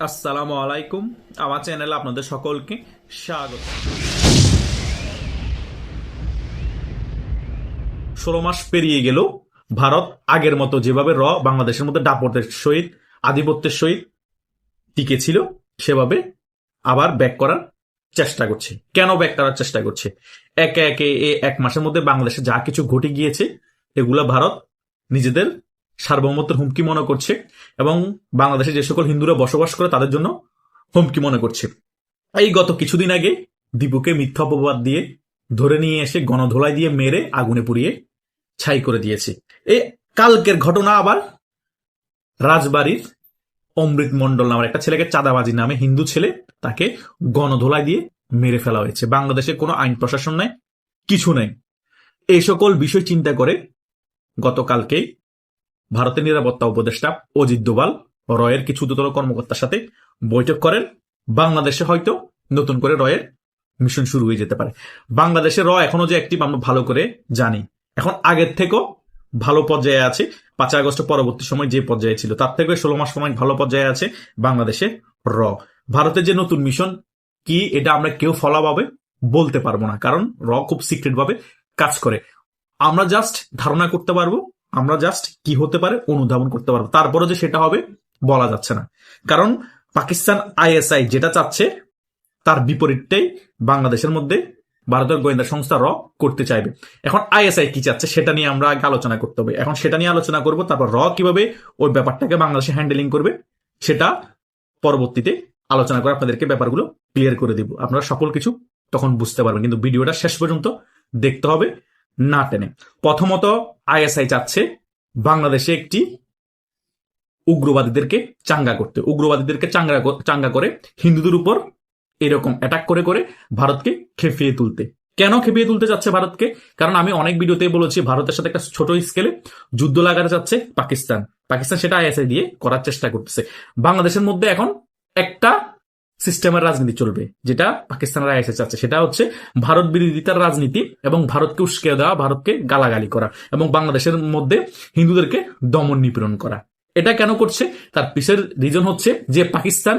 আসসালামু আলাইকুম। আমার চ্যানেলে আপনাদের সকলকে স্বাগত। ষোলো মাস পেরিয়ে গেল। ভারত আগের মতো যেভাবে র বাংলাদেশের মধ্যে দাপটের সহিত, আধিপত্যের সহিত টিকে ছিল, সেভাবে আবার ব্যাক করার চেষ্টা করছে। কেন ব্যাক করার চেষ্টা করছে? একে একে এ এক মাসের মধ্যে বাংলাদেশে যা কিছু ঘটে গিয়েছে, এগুলো ভারত নিজেদের সার্বভৌমত্বের হুমকি মনে করছে এবং বাংলাদেশে যে সকল হিন্দুরা বসবাস করে তাদের জন্য হুমকি মনে করছে। এই গত কিছুদিন আগে দীপুকে মিথ্যা অপবাদ দিয়ে ধরে নিয়ে এসে গণধোলাই দিয়ে মেরে আগুনে পুড়িয়ে ছাই করে দিয়েছে। এই কালকের ঘটনা আবার রাজবাড়ির অমৃত মন্ডল নামের একটা ছেলেকে চাঁদাবাজি নামে হিন্দু ছেলে তাকে গণধোলাই দিয়ে মেরে ফেলা হয়েছে। বাংলাদেশে কোনো আইন প্রশাসন নাই, কিছু নেই। এই সকল বিষয় চিন্তা করে গতকালকেই ভারতের নিরাপত্তা উপদেষ্টা অজিত দোভাল রয়ের কিছু উচ্চতর কর্মকর্তার সাথে বৈঠক করেন। বাংলাদেশে হয়তো নতুন করে রয়ের মিশন শুরু হয়ে যেতে পারে। বাংলাদেশে র এখনও যে অ্যাক্টিভ আমরা ভালো করে জানি। এখন আগের থেকেও ভালো পর্যায়ে আছে। পাঁচই আগস্ট পরবর্তী সময় যে পর্যায়ে ছিল, তার থেকে ষোলো মাস সময় ভালো পর্যায়ে আছে বাংলাদেশে র। ভারতের যে নতুন মিশন কি এটা আমরা কেউ ফলাভাবে বলতে পারব না, কারণ র খুব সিক্রেট ভাবে কাজ করে। আমরা জাস্ট ধারণা করতে পারব আমরা জাস্ট কি হতে পারে, অনুধাবন করতে পারব। তারপরে যে সেটা হবে, বলা যাচ্ছে না। কারণ পাকিস্তান আইএসআই যেটা চাচ্ছে, তার বিপরীতটাই বাংলাদেশের মধ্যে ভারতের গোয়েন্দা সংস্থা র করতে চাইবে। এখন আইএসআই কি চাচ্ছে, সেটা নিয়ে আমরা আগে আলোচনা করতে হবে। এখন সেটা নিয়ে আলোচনা করব, তারপর র কীভাবে ওই ব্যাপারটাকে বাংলাদেশে হ্যান্ডেলিং করবে, সেটা পরবর্তীতে আলোচনা করে আপনাদেরকে ব্যাপারগুলো ক্লিয়ার করে দিব। আপনারা সকল কিছু তখন বুঝতে পারবেন, কিন্তু ভিডিওটা শেষ পর্যন্ত দেখতে হবে। না টেনে। প্রথমত আইএসআই চাচ্ছে বাংলাদেশে একটি উগ্রবাদীদেরকে চাঙ্গা করতে। উগ্রবাদীদেরকে চাঙ্গা চাঙ্গা করে হিন্দুদের উপর এরকম অ্যাটাক করে করে ভারতকে খেপিয়ে তুলতে। কেন খেপিয়ে তুলতে যাচ্ছে ভারতকে? কারণ আমি অনেক ভিডিওতে বলেছি, ভারতের সাথে একটা ছোট স্কেলে যুদ্ধ লাগাতে যাচ্ছে পাকিস্তান। পাকিস্তান সেটা আইএসআই দিয়ে করার চেষ্টা করতেছে। বাংলাদেশের মধ্যে এখন একটা সিস্টেমের রাজনীতি চলবে, যেটা পাকিস্তানের আইএসআই চাচ্ছে। সেটা হচ্ছে ভারত বিরোধিতার রাজনীতি এবং ভারতকে উস্কে দেওয়া, ভারতকে গালাগালি করা এবং বাংলাদেশের মধ্যে হিন্দুদেরকে দমন নিপীড়ন করা। এটা কেন করছে? তার পিছের রিজন হচ্ছে যে পাকিস্তান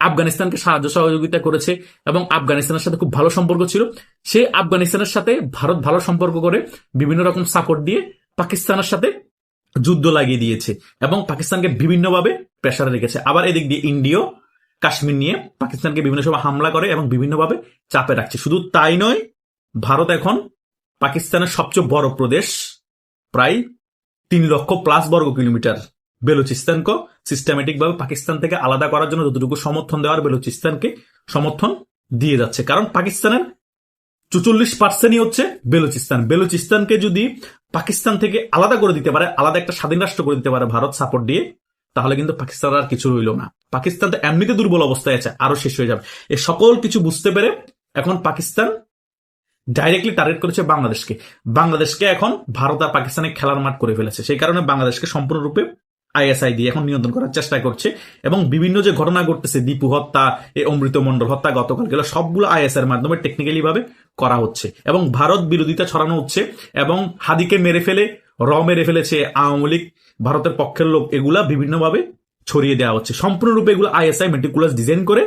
আফগানিস্তানকে সাহায্য সহযোগিতা করেছে এবং আফগানিস্তানের সাথে খুব ভালো সম্পর্ক ছিল। সে আফগানিস্তানের সাথে ভারত ভালো সম্পর্ক করে বিভিন্ন রকম সাপোর্ট দিয়ে পাকিস্তানের সাথে যুদ্ধ লাগিয়ে দিয়েছে এবং পাকিস্তানকে বিভিন্নভাবে প্রেশারে রেখেছে। আবার এদিক দিয়ে ইন্ডিয়া কাশ্মীর নিয়ে পাকিস্তানকে বিভিন্ন সময় হামলা করে এবং বিভিন্নভাবে চাপে রাখছে। শুধু তাই নয়, ভারত এখন পাকিস্তানের সবচেয়ে বড় প্রদেশ, প্রায় তিন লক্ষ প্লাস বর্গ কিলোমিটার বেলুচিস্তানকে সিস্টেমেটিক ভাবে পাকিস্তান থেকে আলাদা করার জন্য যতটুকু সমর্থন দেওয়ার বেলুচিস্তানকে সমর্থন দিয়ে যাচ্ছে। কারণ পাকিস্তানের চুচল্লিশ পার্সেন্টই হচ্ছে বেলুচিস্তান। বেলুচিস্তানকে যদি পাকিস্তান থেকে আলাদা করে দিতে পারে, আলাদা একটা স্বাধীন রাষ্ট্র করে দিতে পারে ভারত সাপোর্ট দিয়ে তাহলে কিন্তু পাকিস্তান আর কিছু রইল না। পাকিস্তান তো এমনিতে দুর্বল অবস্থায় আছে, আরও শেষ হয়ে যাবে। এ সকল কিছু বুঝতে পেরে এখন পাকিস্তান ডাইরেক্টলি টার্গেট করেছে বাংলাদেশকে। বাংলাদেশকে এখন ভারত আর পাকিস্তানে খেলার মাঠ করে ফেলেছে। সেই কারণে বাংলাদেশকে সম্পূর্ণরূপে আইএসআই দিয়ে এখন নিয়ন্ত্রণ করার চেষ্টা করছে এবং বিভিন্ন যে ঘটনা ঘটতেছে, দীপু হত্যা এই অমৃত মন্ডল হত্যা গতকাল গেল সবগুলো আইএসআই এর মাধ্যমে টেকনিক্যালি ভাবে করা হচ্ছে। এবং ভারত বিরোধিতা ছড়ানো হচ্ছে এবং হাদিকে মেরে ফেলে র মেরে ফেলেছে আওয়ামী লীগ, ভারতের পক্ষের লোক, এগুলা বিভিন্নভাবে ছড়িয়ে দেওয়া হচ্ছে। সম্পূর্ণরূপে এগুলো আইএসআই মেটিকুলাস ডিজাইন করে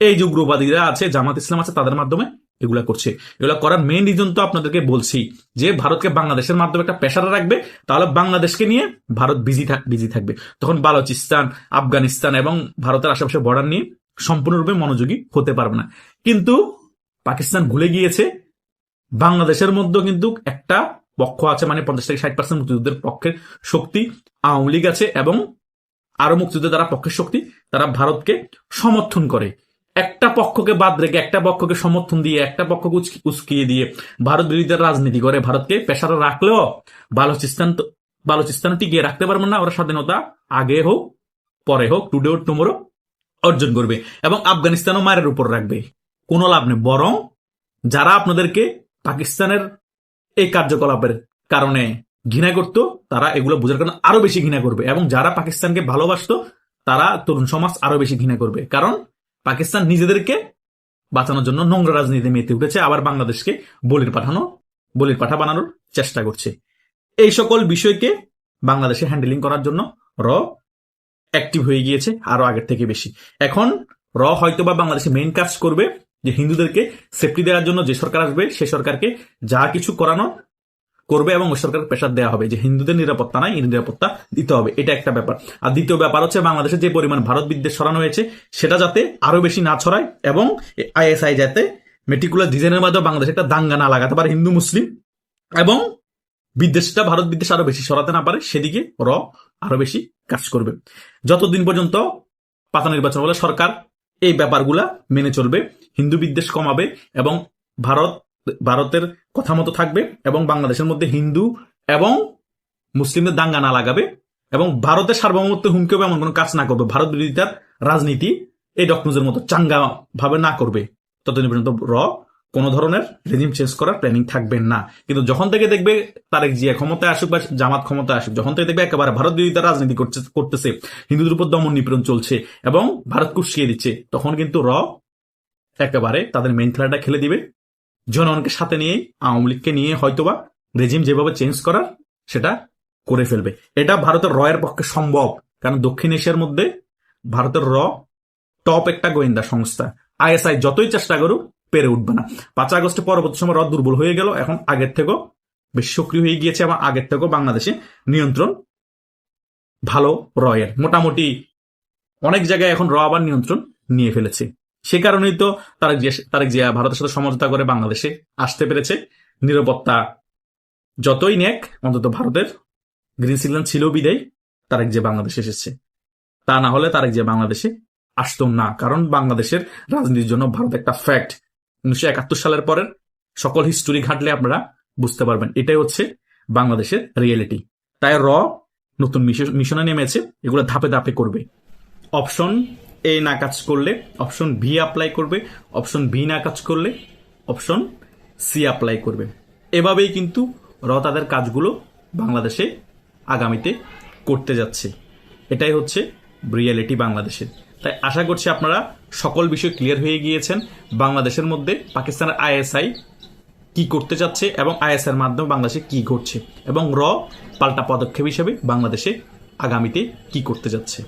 এই যে উগ্রবাদীরা আছে, জামাত ইসলাম আছে, তাদের মাধ্যমে এগুলা করছে। এগুলা করার মেইন রিজন তো আপনাদেরকে বলছি, যে ভারতকে বাংলাদেশের মাধ্যমে একটা প্রেশারে রাখবে, তাহলে বাংলাদেশকে নিয়ে ভারত বিজি বিজি থাকবে। তখন বালুচিস্তান, আফগানিস্তান এবং ভারতের আশেপাশে বর্ডার নিয়ে সম্পূর্ণরূপে মনোযোগী হতে পারবে না। কিন্তু পাকিস্তান ভুলে গিয়েছে, বাংলাদেশের মধ্যে কিন্তু একটা পক্ষ আছে মানে পঞ্চাশ থেকে ষাট পার্সেন্ট মুক্তিযুদ্ধের পক্ষের শক্তি আওয়ামী লীগ আছে এবং আরও মুক্তিযুদ্ধের যারা পক্ষের শক্তি, তারা ভারতকে সমর্থন করে। একটা পক্ষকে বাদ রেখে, একটা পক্ষকে সমর্থন দিয়ে, একটা পক্ষকে উস্কিয়ে দিয়ে ভারত বিরোধীদের রাজনীতি করে। ভারতকে পেশারে রাখলেও বালুচিস্তান বালুচিস্তান টিকিয়ে রাখতে পারবেন না। ওরা স্বাধীনতা আগে হোক, পরে হোক টুডে হোক টুমোরো অর্জন করবে এবং আফগানিস্তানও মায়ের উপর রাখবে। কোনো লাভ নেই। বরং যারা আপনাদেরকে পাকিস্তানের এই কার্যকলাপের কারণে ঘৃণা করতো, তারা এগুলো বোঝার কারণে আরও বেশি ঘৃণা করবে। এবং যারা পাকিস্তানকে ভালোবাসত, তারা তরুণ সমাজ আরও বেশি ঘৃণা করবে। কারণ পাকিস্তান নিজেদেরকে বাঁচানোর জন্য নোংরা রাজনীতি মেতে উঠেছে, আবার বাংলাদেশকে বলির পাঠানো, বলির পাঠা বানানোর চেষ্টা করছে। এই সকল বিষয়কে বাংলাদেশে হ্যান্ডেলিং করার জন্য র অ্যাক্টিভ হয়ে গিয়েছে, আরও আগের থেকে বেশি। এখন র হয়তো বাংলাদেশে মেইন কাজ করবে যে হিন্দুদেরকে সেফটি দেওয়ার জন্য যে সরকার আসবে, সে সরকারকে যা কিছু করানো করবে এবং ওই সরকারের প্রেশার দেওয়া হবে যে হিন্দুদের নিরাপত্তা নাই নিরাপত্তা দিতে হবে। এটা একটা ব্যাপার। আর দ্বিতীয় ব্যাপার হচ্ছে বাংলাদেশে যে পরিমাণ ভারত বিদ্বেষ ছড়ানো হয়েছে, সেটা যাতে আরও বেশি না ছড়ায় এবং আইএসআই যাতে মেটিকুলার ডিজাইনের মাধ্যমে বাংলাদেশে একটা দাঙ্গা না লাগাতে পারে হিন্দু, মুসলিম এবং বিদ্বেষটা, ভারত বিদ্বেষ আরও বেশি সরাতে না পারে, সেদিকে র আরও বেশি কাজ করবে। যতদিন পর্যন্ত পাতা নির্বাচন বলে সরকার এই ব্যাপারগুলা মেনে চলবে। হিন্দু বিদ্বেষ কমাবে এবং ভারত, ভারতের কথা মতো থাকবে এবং বাংলাদেশের মধ্যে হিন্দু এবং মুসলিমদের দাঙ্গা না লাগাবে এবং ভারতের সার্বভৌমত্ব হুমকি হবে এমন কোনো কাজ না করবে। ভারত বিরোধিতার রাজনীতি এই ডকনুজের মতো চাঙ্গা ভাবে না করবে। ততদিন পর্যন্ত র, কোনো ধরনের রেজিম চেঞ্জ করার প্ল্যানিং থাকবে না। কিন্তু যখন থেকে দেখবে তারেক জিয়া ক্ষমতায় আসুক বা জামাত ক্ষমতায় আসুক, যখন থেকে দেখবে একেবারে ভারত বিরোধিতার রাজনীতি করতেছে, হিন্দুদের উপর দমন নিপীড়ন চলছে এবং ভারত কুশিয়ে দিচ্ছে, তখন কিন্তু র একেবারে তাদের মেন খেলাটা খেলে দিবে। জনগণকে সাথে নিয়ে, আওয়ামী লীগকে নিয়ে হয়তোবা রেজিম যেভাবে চেঞ্জ করার সেটা করে ফেলবে। এটা ভারতের র এর পক্ষে সম্ভব, কারণ দক্ষিণ এশিয়ার মধ্যে ভারতের র টপ একটা গোয়েন্দা সংস্থা। আইএসআই যতই চেষ্টা করুক, পেরে উঠবে না। পাঁচ আগস্টে পরবর্তী সময় র দুর্বল হয়ে গেল, এখন আগের থেকেও বেশ সক্রিয় হয়ে গিয়েছে এবং আগের থেকেও বাংলাদেশে নিয়ন্ত্রণ ভালো রয়ের। মোটামুটি অনেক জায়গায় এখন র আবার নিয়ন্ত্রণ নিয়ে ফেলেছে। সে কারণেই তো তারেক জিয়া তারেক জিয়া ভারতের সাথে সমঝোতা করে বাংলাদেশে আসতে পেরেছে। নিরাপত্তা যতই নেক, অন্তত ভারতের গ্রিন সিগন্যাল ছিল বিদায়, তারেক যে বাংলাদেশে এসেছে। তা না হলে তারেক যে বাংলাদেশে আসতো না, কারণ বাংলাদেশের রাজনীতির জন্য ভারত একটা ফ্যাক্ট উনিশশো একাত্তর সালের পরের সকল হিস্টোরি ঘাটলে আপনারা বুঝতে পারবেন। এটাই হচ্ছে বাংলাদেশের রিয়েলিটি তাই র নতুন মিশনে নেমেছে, এগুলো ধাপে ধাপে করবে। অপশন এ না কাজ করলে অপশন ভি অ্যাপ্লাই করবে অপশন বি না কাজ করলে অপশন সি অ্যাপ্লাই করবে। এভাবেই কিন্তু র তাদের কাজগুলো বাংলাদেশে আগামীতে করতে যাচ্ছে। এটাই হচ্ছে রিয়েলিটি বাংলাদেশের। তাই আশা করছি আপনারা সকল বিষয় ক্লিয়ার হয়ে গিয়েছেন। বাংলাদেশের মধ্যে পাকিস্তানের আইএসআই কি করতে যাচ্ছে এবং আইএসআই এর মাধ্যমে বাংলাদেশে কি ঘটছে এবং র পাল্টা পদক্ষেপ হিসেবে বাংলাদেশে আগামীতে কি করতে যাচ্ছে।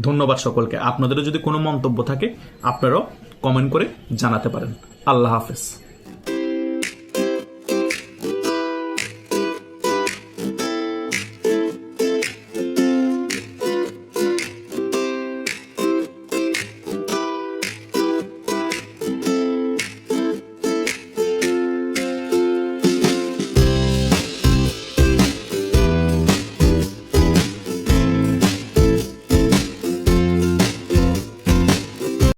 ধন্যবাদ সকলকে। আপনাদেরও যদি কোনো মন্তব্য থাকে আপনারাও কমেন্ট করে জানাতে পারেন। আল্লাহ হাফেজ।